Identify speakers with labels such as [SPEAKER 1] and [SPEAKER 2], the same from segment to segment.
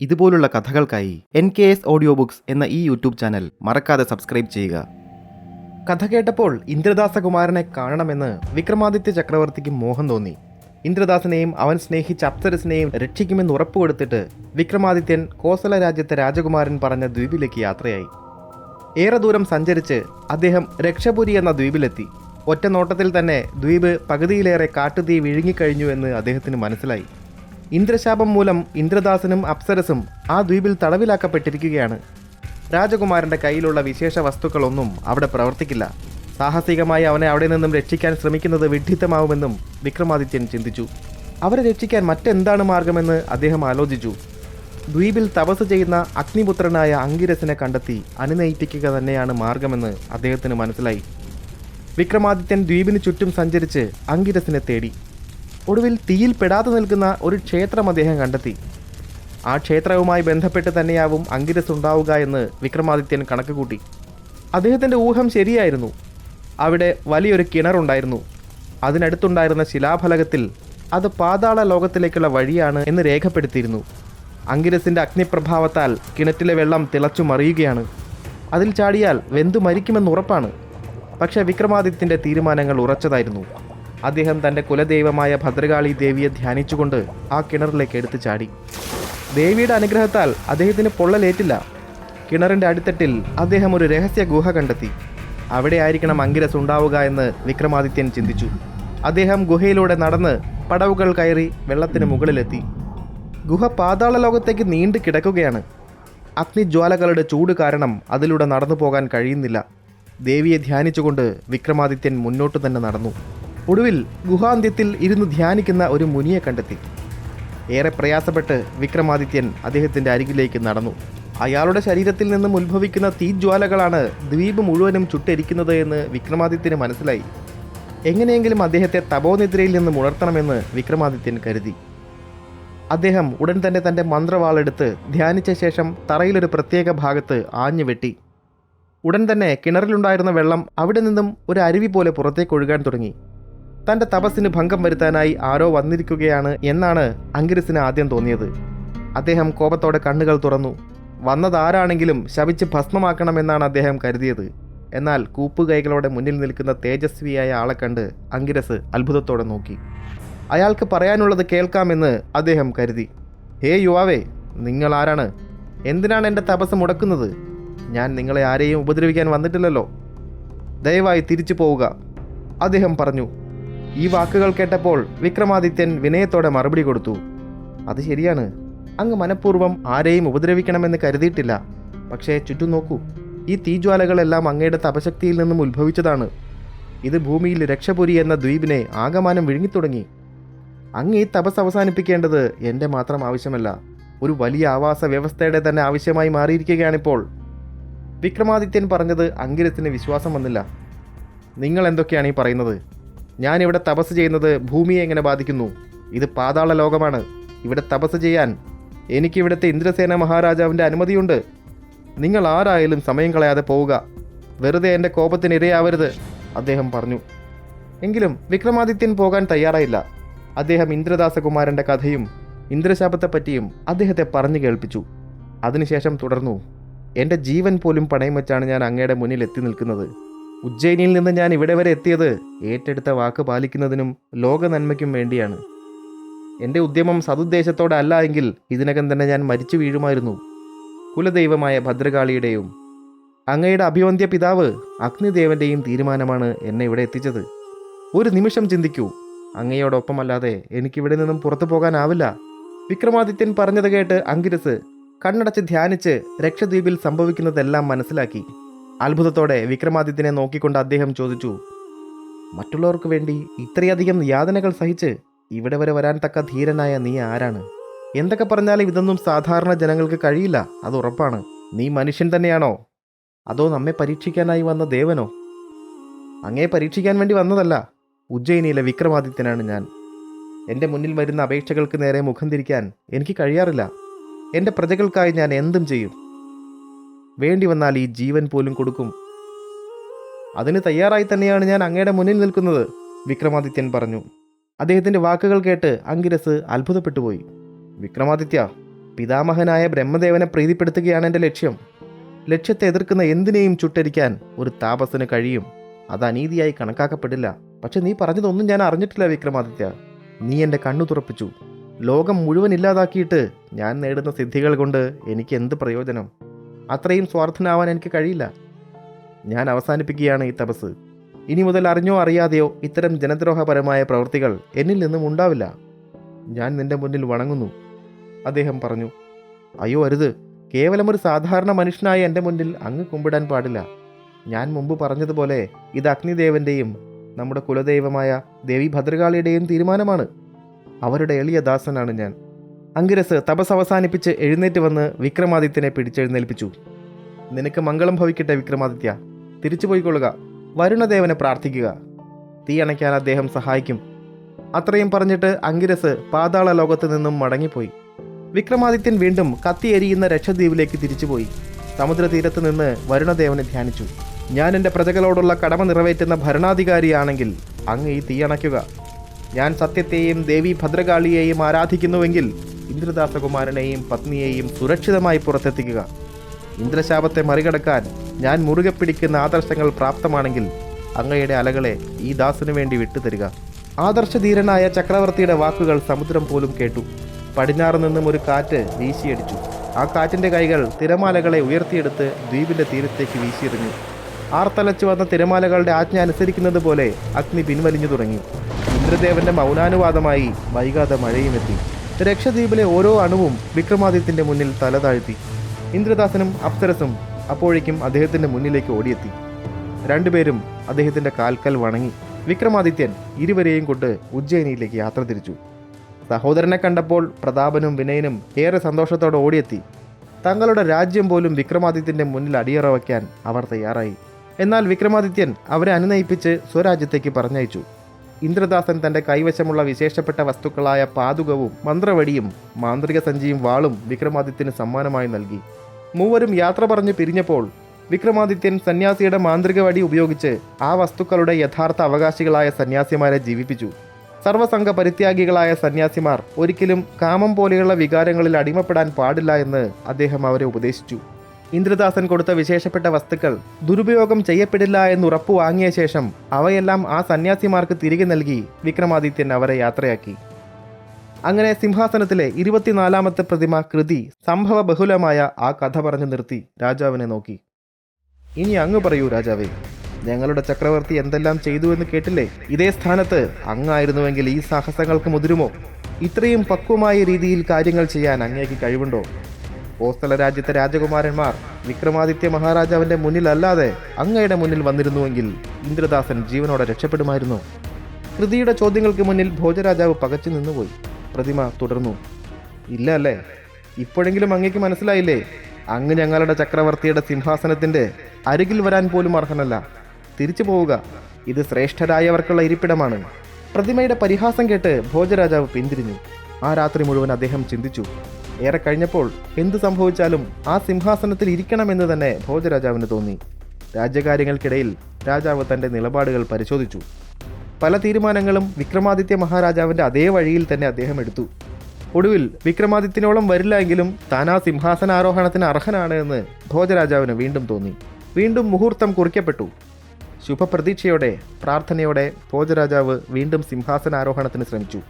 [SPEAKER 1] ഇതുപോലുള്ള കഥകൾക്കായി N K S audio books എന്ന ഈ യൂട്യൂബ് ചാനൽ മറക്കാതെ സബ്സ്ക്രൈബ് ചെയ്യുക. കഥ കേട്ടപ്പോൾ ഇന്ദ്രദാസകുമാരനെ കാണണമെന്ന് വിക്രമാദിത്യ ചക്രവർത്തിക്ക് മോഹം തോന്നി. ഇന്ദ്രദാസനെയും അവൻ സ്നേഹിച്ച അപ്സരസിനെയും രക്ഷിക്കുമെന്ന് ഉറപ്പുകൊടുത്തിട്ട് വിക്രമാദിത്യൻ കോസല രാജ്യത്തെ രാജകുമാരൻ പറഞ്ഞ ദ്വീപിലേക്ക് യാത്രയായി. ഏറെ ദൂരം സഞ്ചരിച്ച് അദ്ദേഹം രക്ഷപുരി എന്ന ദ്വീപിലെത്തി. ഒറ്റ നോട്ടത്തിൽ തന്നെ ദ്വീപ് പകുതിയിലേറെ കാട്ടുതീ വിഴുങ്ങിക്കഴിഞ്ഞു എന്ന് അദ്ദേഹത്തിന് മനസ്സിലായി. ഇന്ദ്രശാപം മൂലം ഇന്ദ്രദാസനും അപ്സരസും ആ ദ്വീപിൽ തടവിലാക്കപ്പെട്ടിരിക്കുകയാണ്. രാജകുമാരന്റെ കയ്യിലുള്ള വിശേഷ വസ്തുക്കളൊന്നും അവിടെ പ്രവർത്തിക്കില്ല. സാഹസികമായി അവനെ അവിടെ നിന്നും രക്ഷിക്കാൻ ശ്രമിക്കുന്നത് വിഡ്ഢിത്തമാവുമെന്നും വിക്രമാദിത്യൻ ചിന്തിച്ചു. അവരെ രക്ഷിക്കാൻ മറ്റെന്താണ് മാർഗമെന്ന് അദ്ദേഹം ആലോചിച്ചു. ദ്വീപിൽ തപസ് ചെയ്യുന്ന അഗ്നിപുത്രനായ അങ്കിരസിനെ കണ്ടെത്തി അനുനയിപ്പിക്കുക തന്നെയാണ് മാർഗമെന്ന് അദ്ദേഹത്തിന് മനസ്സിലായി. വിക്രമാദിത്യൻ ദ്വീപിന് ചുറ്റും സഞ്ചരിച്ച് അങ്കിരസിനെ തേടി. ഒടുവിൽ തീയിൽ പെടാതെ നിൽക്കുന്ന ഒരു ക്ഷേത്രം അദ്ദേഹം കണ്ടെത്തി. ആ ക്ഷേത്രവുമായി ബന്ധപ്പെട്ട് തന്നെയാവും അങ്കിരസ് ഉണ്ടാവുക എന്ന് വിക്രമാദിത്യൻ കണക്കുകൂട്ടി അദ്ദേഹത്തിന്റെ ഊഹം ശരിയായിരുന്നു. അവിടെ വലിയൊരു കിണറുണ്ടായിരുന്നു അതിനടുത്തുണ്ടായിരുന്ന ശിലാഫലകത്തിൽ അത് പാതാള ലോകത്തിലേക്കുള്ള വഴിയാണ് എന്ന് രേഖപ്പെടുത്തിയിരുന്നു. അങ്കിരസിന്റെ അഗ്നിപ്രഭാവത്താൽ കിണറ്റിലെ വെള്ളം തിളച്ചു മറിയുകയാണ്. അതിൽ ചാടിയാൽ വെന്തു മരിക്കുമെന്ന് ഉറപ്പാണ്. പക്ഷേ വിക്രമാദിത്യന്റെ തീരുമാനങ്ങൾ ഉറച്ചതായിരുന്നു. അദ്ദേഹം തന്റെ കുലദൈവമായ ഭദ്രകാളി ദേവിയെ ധ്യാനിച്ചുകൊണ്ട് ആ കിണറിലേക്ക് എടുത്തു ചാടി. ദേവിയുടെ അനുഗ്രഹത്താൽ അദ്ദേഹത്തിന് പൊള്ളലേറ്റില്ല. കിണറിന്റെ അടിത്തട്ടിൽ അദ്ദേഹം ഒരു രഹസ്യ ഗുഹ കണ്ടെത്തി. അവിടെ ആയിരിക്കണം അങ്കിരസ് ഉണ്ടാവുക എന്ന് വിക്രമാദിത്യൻ ചിന്തിച്ചു. അദ്ദേഹം ഗുഹയിലൂടെ നടന്ന് പടവുകൾ കയറി വെള്ളത്തിന് മുകളിലെത്തി. ഗുഹ പാതാള ലോകത്തേക്ക് നീണ്ടു കിടക്കുകയാണ്. അഗ്നിജ്വാലകളുടെ ചൂട് കാരണം അതിലൂടെ നടന്നു പോകാൻ കഴിയുന്നില്ല. ദേവിയെ ധ്യാനിച്ചുകൊണ്ട് വിക്രമാദിത്യൻ മുന്നോട്ട് തന്നെ നടന്നു. ഒടുവിൽ ഗുഹാന്ത്യത്തിൽ ഇരുന്ന് ധ്യാനിക്കുന്ന ഒരു മുനിയെ കണ്ടെത്തി. ഏറെ പ്രയാസപ്പെട്ട് വിക്രമാദിത്യൻ അദ്ദേഹത്തിന്റെ അരികിലേക്ക് നടന്നു. അയാളുടെ ശരീരത്തിൽ നിന്നും ഉത്ഭവിക്കുന്ന തീജ്വാലകളാണ് ദ്വീപ് മുഴുവനും ചുട്ടരിക്കുന്നത് എന്ന് വിക്രമാദിത്യന് മനസ്സിലായി. എങ്ങനെയെങ്കിലും അദ്ദേഹത്തെ തപോനിദ്രയിൽ നിന്നും ഉണർത്തണമെന്ന് വിക്രമാദിത്യൻ കരുതി. അദ്ദേഹം ഉടൻ തന്നെ തന്റെ മന്ത്രവാളെടുത്ത് ധ്യാനിച്ച ശേഷം തറയിലൊരു പ്രത്യേക ഭാഗത്ത് ആഞ്ഞു വെട്ടി. ഉടൻ തന്നെ കിണറിലുണ്ടായിരുന്ന വെള്ളം അവിടെ നിന്നും ഒരു അരുവി പോലെ പുറത്തേക്ക് ഒഴുകാൻ തുടങ്ങി. തന്റെ തപസ്സിന് ഭംഗം വരുത്താനായി ആരോ വന്നിരിക്കുകയാണ് എന്നാണ് അങ്കിരസിന് ആദ്യം തോന്നിയത്. അദ്ദേഹം കോപത്തോടെ കണ്ണുകൾ തുറന്നു. വന്നതാരാണെങ്കിലും ശപിച്ച് ഭസ്മമാക്കണമെന്നാണ് അദ്ദേഹം കരുതിയത്. എന്നാൽ കൂപ്പുകൈകളോടെ മുന്നിൽ നിൽക്കുന്ന തേജസ്വിയായ ആളെ കണ്ട് അങ്കിരസ് അത്ഭുതത്തോടെ നോക്കി. അയാൾക്ക് പറയാനുള്ളത് കേൾക്കാമെന്ന് അദ്ദേഹം കരുതി. ഹേ യുവാവേ നിങ്ങൾ ആരാണ്? എന്തിനാണ് എന്റെ തപസ് മുടക്കുന്നത്? ഞാൻ നിങ്ങളെ ആരെയും ഉപദ്രവിക്കാൻ വന്നിട്ടില്ലല്ലോ. ദയവായി തിരിച്ചു പോവുക അദ്ദേഹം പറഞ്ഞു. ഈ വാക്കുകൾ കേട്ടപ്പോൾ വിക്രമാദിത്യൻ വിനയത്തോടെ മറുപടി കൊടുത്തു. അത് ശരിയാണ്. അങ്ങ് മനഃപൂർവം ആരെയും ഉപദ്രവിക്കണമെന്ന് കരുതിയിട്ടില്ല. പക്ഷേ ചുറ്റും നോക്കൂ. ഈ തീജ്വാലകളെല്ലാം അങ്ങയുടെ തപശക്തിയിൽ നിന്നും ഉത്ഭവിച്ചതാണ്. ഇത് ഭൂമിയിൽ രക്ഷപുരി എന്ന ദ്വീപിനെ ആകമാനം വിഴുങ്ങിത്തുടങ്ങി. അങ്ങ് ഈ തപസ് അവസാനിപ്പിക്കേണ്ടത് എന്റെ മാത്രം ആവശ്യമല്ല. ഒരു വലിയ ആവാസ വ്യവസ്ഥയുടെ തന്നെ ആവശ്യമായി മാറിയിരിക്കുകയാണിപ്പോൾ. വിക്രമാദിത്യൻ പറഞ്ഞത് അങ്കിരത്തിന് വിശ്വാസം വന്നില്ല. നിങ്ങൾ എന്തൊക്കെയാണ് ഈ പറയുന്നത്? ഞാനിവിടെ തപസ് ചെയ്യുന്നത് ഭൂമിയെ എങ്ങനെ ബാധിക്കുന്നു? ഇത് പാതാള ലോകമാണ്. ഇവിടെ തപസ് ചെയ്യാൻ എനിക്കിവിടുത്തെ ഇന്ദ്രസേന മഹാരാജാവിന്റെ അനുമതിയുണ്ട്. നിങ്ങൾ ആരായാലും സമയം കളയാതെ പോവുക. വെറുതെ എന്റെ കോപത്തിന് ഇരയാവരുത് അദ്ദേഹം പറഞ്ഞു. എങ്കിലും വിക്രമാദിത്യൻ പോകാൻ തയ്യാറായില്ല. അദ്ദേഹം ഇന്ദ്രദാസകുമാരന്റെ കഥയും ഇന്ദ്രശാപത്തെപ്പറ്റിയും അദ്ദേഹത്തെ പറഞ്ഞു കേൾപ്പിച്ചു. അതിനുശേഷം തുടർന്നു എന്റെ ജീവൻ പോലും പണയം വെച്ചാണ് ഞാൻ അങ്ങയുടെ മുന്നിൽ എത്തി നിൽക്കുന്നത്. ഉജ്ജയിനിയിൽ നിന്ന് ഞാൻ ഇവിടെ വരെ എത്തിയത് ഏറ്റെടുത്ത വാക്ക് പാലിക്കുന്നതിനും ലോക നന്മയ്ക്കും വേണ്ടിയാണ്. എന്റെ ഉദ്യമം സതുദ്ദേശത്തോടെ അല്ല എങ്കിൽ ഇതിനകം തന്നെ ഞാൻ മരിച്ചു വീഴുമായിരുന്നു. കുലദൈവമായ ഭദ്രകാളിയുടെയും അങ്ങയുടെ അഭിവന്ധ്യ പിതാവ് അഗ്നിദേവന്റെയും തീരുമാനമാണ് എന്നെ ഇവിടെ എത്തിച്ചത്. ഒരു നിമിഷം ചിന്തിക്കൂ അങ്ങയോടൊപ്പമല്ലാതെ എനിക്കിവിടെ നിന്നും പുറത്തു പോകാനാവില്ല. വിക്രമാദിത്യൻ പറഞ്ഞത് കേട്ട് അങ്കിരസ് കണ്ണടച്ച് ധ്യാനിച്ച് രക്ഷദ്വീപിൽ സംഭവിക്കുന്നതെല്ലാം മനസ്സിലാക്കി. അത്ഭുതത്തോടെ വിക്രമാദിത്യനെ നോക്കിക്കൊണ്ട് അദ്ദേഹം ചോദിച്ചു മറ്റുള്ളവർക്ക് വേണ്ടി ഇത്രയധികം യാതനകൾ സഹിച്ച് ഇവിടെ വരെ വരാൻ തക്ക ധീരനായ നീ ആരാണ്? എന്തൊക്കെ പറഞ്ഞാലും ഇതൊന്നും സാധാരണ ജനങ്ങൾക്ക് കഴിയില്ല അത് ഉറപ്പാണ്. നീ മനുഷ്യൻ തന്നെയാണോ? അതോ നമ്മെ പരീക്ഷിക്കാനായി വന്ന ദേവനോ? അങ്ങേ പരീക്ഷിക്കാൻ വേണ്ടി വന്നതല്ല. ഉജ്ജയിനിയിലെ വിക്രമാദിത്യനാണ് ഞാൻ. എന്റെ മുന്നിൽ വരുന്ന അപേക്ഷകൾക്ക് നേരെ മുഖം തിരിക്കാൻ എനിക്ക് കഴിയാറില്ല. എന്റെ പ്രജകൾക്കായി ഞാൻ എന്തും ചെയ്യും. വേണ്ടി വന്നാൽ ഈ ജീവൻ പോലും കൊടുക്കും. അതിന് തയ്യാറായി തന്നെയാണ് ഞാൻ അങ്ങയുടെ മുന്നിൽ നിൽക്കുന്നത് വിക്രമാദിത്യൻ പറഞ്ഞു. അദ്ദേഹത്തിന്റെ വാക്കുകൾ കേട്ട് അങ്കിരസ് അത്ഭുതപ്പെട്ടുപോയി. വിക്രമാദിത്യ പിതാമഹനായ ബ്രഹ്മദേവനെ പ്രീതിപ്പെടുത്തുകയാണ് എന്റെ ലക്ഷ്യം. ലക്ഷ്യത്തെ എതിർക്കുന്ന എന്തിനേയും ചുട്ടരിക്കാൻ ഒരു താപസന് കഴിയും. അത് അനീതിയായി കണക്കാക്കപ്പെടില്ല. പക്ഷെ നീ പറഞ്ഞതൊന്നും ഞാൻ അറിഞ്ഞിട്ടില്ല വിക്രമാദിത്യ. നീ എന്റെ കണ്ണു തുറപ്പിച്ചു. ലോകം മുഴുവൻ ഇല്ലാതാക്കിയിട്ട് ഞാൻ നേടുന്ന സിദ്ധികൾ കൊണ്ട് എനിക്ക് എന്ത് പ്രയോജനം? അത്രയും സ്വാർത്ഥനാവാൻ എനിക്ക് കഴിയില്ല. ഞാൻ അവസാനിപ്പിക്കുകയാണ് ഈ തപസ്. ഇനി മുതൽ അറിഞ്ഞോ അറിയാതെയോ ഇത്തരം ജനദ്രോഹപരമായ പ്രവൃത്തികൾ എന്നിൽ നിന്നും ഉണ്ടാവില്ല. ഞാൻ നിന്റെ മുന്നിൽ വണങ്ങുന്നു. അദ്ദേഹം പറഞ്ഞു അയ്യോ അരുത്. കേവലം ഒരു സാധാരണ മനുഷ്യനായ എന്റെ മുന്നിൽ അങ്ങ് കുമ്പിടാൻ പാടില്ല. ഞാൻ മുമ്പ് പറഞ്ഞതുപോലെ ഇത് അഗ്നിദേവന്റെയും നമ്മുടെ കുലദൈവമായ ദേവി ഭദ്രകാളിയുടെയും തീരുമാനമാണ്. അവരുടെ എളിയ ദാസനാണ് ഞാൻ. അങ്കിരസ് തപസ് അവസാനിപ്പിച്ച് എഴുന്നേറ്റ് വന്ന് വിക്രമാദിത്യനെ പിടിച്ചെഴുന്നേൽപ്പിച്ചു. നിനക്ക് മംഗളം ഭവിക്കട്ടെ വിക്രമാദിത്യ. തിരിച്ചു പോയിക്കൊള്ളുക. വരുണദേവനെ പ്രാർത്ഥിക്കുക. തീ അണയ്ക്കാൻ അദ്ദേഹം സഹായിക്കും. അത്രയും പറഞ്ഞിട്ട് അങ്കിരസ് പാതാള ലോകത്ത് നിന്നും മടങ്ങിപ്പോയി. വിക്രമാദിത്യൻ വീണ്ടും കത്തിയെരിയുന്ന രക്ഷദ്വീപിലേക്ക് തിരിച്ചുപോയി. സമുദ്രതീരത്ത് നിന്ന് വരുണദേവനെ ധ്യാനിച്ചു. ഞാൻ എന്റെ പ്രജകളോടുള്ള കടമ നിറവേറ്റുന്ന ഭരണാധികാരിയാണെങ്കിൽ അങ്ങ് ഈ തീയണയ്ക്കുക ഞാൻ സത്യത്തെയും ദേവി ഭദ്രകാളിയെയും ആരാധിക്കുന്നുവെങ്കിൽ ഇന്ദ്രദാസകുമാരനെയും പത്നിയെയും സുരക്ഷിതമായി പുറത്തെത്തിക്കുക. ഇന്ദ്രശാപത്തെ മറികടക്കാൻ ഞാൻ മുറുകെ പിടിക്കുന്ന ആദർശങ്ങൾ പ്രാപ്തമാണെങ്കിൽ അങ്ങയുടെ അലകളെ ഈ ദാസിനു വേണ്ടി വിട്ടുതരിക. ആദർശധീരനായ ചക്രവർത്തിയുടെ വാക്കുകൾ സമുദ്രം പോലും കേട്ടു. പടിഞ്ഞാറ് നിന്നും ഒരു കാറ്റ് വീശിയടിച്ചു. ആ കാറ്റിന്റെ കൈകൾ തിരമാലകളെ ഉയർത്തിയെടുത്ത് ദ്വീപിന്റെ തീരത്തേക്ക് വീശിയെറിഞ്ഞു. ആർത്തലച്ചു വന്ന തിരമാലകളുടെ ആജ്ഞ അനുസരിക്കുന്നത് പോലെ അഗ്നി പിൻവലിഞ്ഞു തുടങ്ങി. ഇന്ദ്രദേവന്റെ മൗനാനുവാദമായി വൈകാതെ മഴയുമെത്തി. രക്ഷദ്വീപിലെ ഓരോ അണുവും വിക്രമാദിത്യന്റെ മുന്നിൽ തല താഴ്ത്തി. ഇന്ദ്രദാസനും അപ്സരസും അപ്പോഴേക്കും അദ്ദേഹത്തിന്റെ മുന്നിലേക്ക് ഓടിയെത്തി. രണ്ടുപേരും അദ്ദേഹത്തിന്റെ കാൽക്കൽ വണങ്ങി. വിക്രമാദിത്യൻ ഇരുവരെയും കൊണ്ട് ഉജ്ജയിനിയിലേക്ക് യാത്ര തിരിച്ചു. സഹോദരനെ കണ്ടപ്പോൾ പ്രതാപനും വിനയനും ഏറെ സന്തോഷത്തോടെ ഓടിയെത്തി. തങ്ങളുടെ രാജ്യം പോലും വിക്രമാദിത്യന്റെ മുന്നിൽ അടിയറ വയ്ക്കാൻ അവർ തയ്യാറായി. എന്നാൽ വിക്രമാദിത്യൻ അവരെ അനുനയിപ്പിച്ച് സ്വരാജ്യത്തേക്ക് പറഞ്ഞയച്ചു. ഇന്ദ്രദാസൻ തന്റെ കൈവശമുള്ള വിശേഷപ്പെട്ട വസ്തുക്കളായ പാതുകവും മന്ത്രവടിയും മാന്ത്രിക സഞ്ചിയും വാളും വിക്രമാദിത്യന് സമ്മാനമായി നൽകി. മൂവരും യാത്ര പറഞ്ഞ് പിരിഞ്ഞപ്പോൾ വിക്രമാദിത്യൻ സന്യാസിയുടെ മാന്ത്രിക വടി ഉപയോഗിച്ച് ആ വസ്തുക്കളുടെ യഥാർത്ഥ അവകാശികളായ സന്യാസിമാരെ ജീവിപ്പിച്ചു. സർവസംഘ പരിത്യാഗികളായ സന്യാസിമാർ ഒരിക്കലും കാമം പോലെയുള്ള വികാരങ്ങളിൽ അടിമപ്പെടാൻ പാടില്ല എന്ന് അദ്ദേഹം അവരെ ഉപദേശിച്ചു. ഇന്ദ്രദാസൻ കൊടുത്ത വിശേഷപ്പെട്ട വസ്തുക്കൾ ദുരുപയോഗം ചെയ്യപ്പെടില്ല എന്ന് ഉറപ്പു വാങ്ങിയ ശേഷം അവയെല്ലാം ആ സന്യാസിമാർക്ക് തിരികെ നൽകി വിക്രമാദിത്യൻ അവരെ യാത്രയാക്കി. അങ്ങനെ സിംഹാസനത്തിലെ ഇരുപത്തിനാലാമത്തെ പ്രതിമ കൃതി സംഭവ ബഹുലമായ ആ കഥ പറഞ്ഞു നിർത്തി രാജാവിനെ നോക്കി. ഇനി അങ്ങ് പറയൂ രാജാവേ ഞങ്ങളുടെ ചക്രവർത്തി എന്തെല്ലാം ചെയ്തു എന്ന് കേട്ടില്ലേ? ഇതേ സ്ഥാനത്ത് അങ്ങായിരുന്നുവെങ്കിൽ ഈ സാഹസങ്ങൾക്ക് മുതിരുമോ? ഇത്രയും പക്വമായ രീതിയിൽ കാര്യങ്ങൾ ചെയ്യാൻ അങ്ങേക്ക് കഴിവുണ്ടോ? കോസ്തല രാജ്യത്തെ രാജകുമാരന്മാർ വിക്രമാദിത്യ മഹാരാജാവിന്റെ മുന്നിലല്ലാതെ അങ്ങയുടെ മുന്നിൽ വന്നിരുന്നുവെങ്കിൽ ഇന്ദ്രദാസൻ ജീവനോടെ രക്ഷപ്പെടുമായിരുന്നു. കൃതിയുടെ ചോദ്യങ്ങൾക്ക് മുന്നിൽ ഭോജരാജാവ് പകച്ചു നിന്നുപോയി. പ്രതിമ തുടർന്നു. ഇല്ല അല്ലേ ഇപ്പോഴെങ്കിലും അങ്ങേക്ക് മനസ്സിലായില്ലേ? അങ്ങ് ഞങ്ങളുടെ ചക്രവർത്തിയുടെ സിംഹാസനത്തിന്റെ അരികിൽ വരാൻ പോലും അർഹനല്ല. തിരിച്ചു പോവുക. ഇത് ശ്രേഷ്ഠരായവർക്കുള്ള ഇരിപ്പിടമാണ്. പ്രതിമയുടെ പരിഹാസം കേട്ട് ഭോജരാജാവ് പിന്തിരിഞ്ഞു. ആ രാത്രി മുഴുവൻ അദ്ദേഹം ചിന്തിച്ചു. ഏറെ കഴിഞ്ഞപ്പോൾ എന്ത് സംഭവിച്ചാലും ആ സിംഹാസനത്തിൽ ഇരിക്കണമെന്ന് തന്നെ ഭോജരാജാവിന് തോന്നി. രാജ്യകാര്യങ്ങൾക്കിടയിൽ രാജാവ് തന്റെ നിലപാടുകൾ പരിശോധിച്ചു. പല തീരുമാനങ്ങളും വിക്രമാദിത്യ മഹാരാജാവിന്റെ അതേ വഴിയിൽ തന്നെ അദ്ദേഹം എടുത്തു. ഒടുവിൽ വിക്രമാദിത്യനോളം വരില്ല എങ്കിലും താൻ ആ സിംഹാസനാരോഹണത്തിന് അർഹനാണ് എന്ന് ഭോജരാജാവിന് വീണ്ടും തോന്നി. വീണ്ടും മുഹൂർത്തം കുറിക്കപ്പെട്ടു. ശുഭപ്രതീക്ഷയോടെ പ്രാർത്ഥനയോടെ ഭോജരാജാവ് വീണ്ടും സിംഹാസനാരോഹണത്തിന് ശ്രമിച്ചു.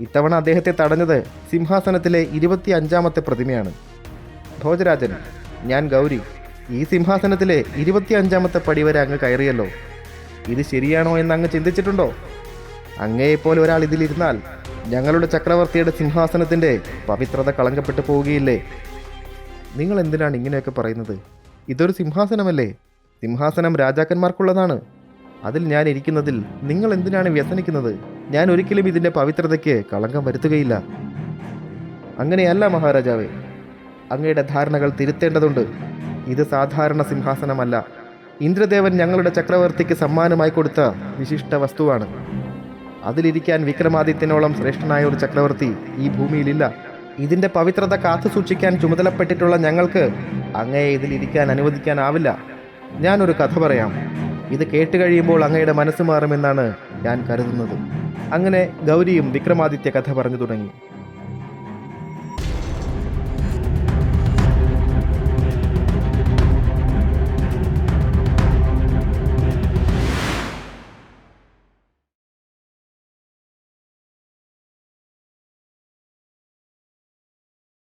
[SPEAKER 1] ഇത്തവണ അദ്ദേഹത്തെ തടഞ്ഞത് സിംഹാസനത്തിലെ ഇരുപത്തി അഞ്ചാമത്തെ പ്രതിമയാണ്. ഭോജരാജൻ ഞാൻ ഗൗരി ഈ സിംഹാസനത്തിലെ ഇരുപത്തി അഞ്ചാമത്തെ പടി വരെ അങ്ങ് കയറിയല്ലോ. ഇത് ശരിയാണോ എന്ന് അങ്ങ് ചിന്തിച്ചിട്ടുണ്ടോ അങ്ങയെപ്പോലെ ഒരാൾ ഇതിലിരുന്നാൽ ഞങ്ങളുടെ ചക്രവർത്തിയുടെ സിംഹാസനത്തിന്റെ പവിത്രത കളങ്കപ്പെട്ടു പോവുകയില്ലേ? നിങ്ങൾ എന്തിനാണ് ഇങ്ങനെയൊക്കെ പറയുന്നത്? ഇതൊരു സിംഹാസനമല്ലേ? സിംഹാസനം രാജാക്കന്മാർക്കുള്ളതാണ്. അതിൽ ഞാൻ ഇരിക്കുന്നതിൽ നിങ്ങൾ എന്തിനാണ് വ്യസനിക്കുന്നത്? ഞാൻ ഒരിക്കലും ഇതിന്റെ പവിത്രതയ്ക്ക് കളങ്കം വരുത്തുകയില്ല. അങ്ങനെയല്ല മഹാരാജാവേ. അങ്ങയുടെ ധാരണകൾ തിരുത്തേണ്ടതുണ്ട്. ഇത് സാധാരണ സിംഹാസനമല്ല. ഇന്ദ്രദേവൻ ഞങ്ങളുടെ ചക്രവർത്തിക്ക് സമ്മാനമായി കൊടുത്ത വിശിഷ്ട വസ്തുവാണ്. അതിലിരിക്കാൻ വിക്രമാദിത്യനോളം ശ്രേഷ്ഠനായ ഒരു ചക്രവർത്തി ഈ ഭൂമിയിലില്ല. ഇതിന്റെ പവിത്രത കാത്തു സൂക്ഷിക്കാൻ ചുമതലപ്പെട്ടിട്ടുള്ള ഞങ്ങൾക്ക് അങ്ങയെ ഇതിലിരിക്കാൻ അനുവദിക്കാനാവില്ല. ഞാനൊരു കഥ പറയാം. ഇത് കേട്ട് കഴിയുമ്പോൾ അങ്ങയുടെ മനസ്സ് മാറുമെന്നാണ് ഞാൻ കരുതുന്നത്. അങ്ങനെ ഗൗരിയും വിക്രമാദിത്യ കഥ പറഞ്ഞു തുടങ്ങി.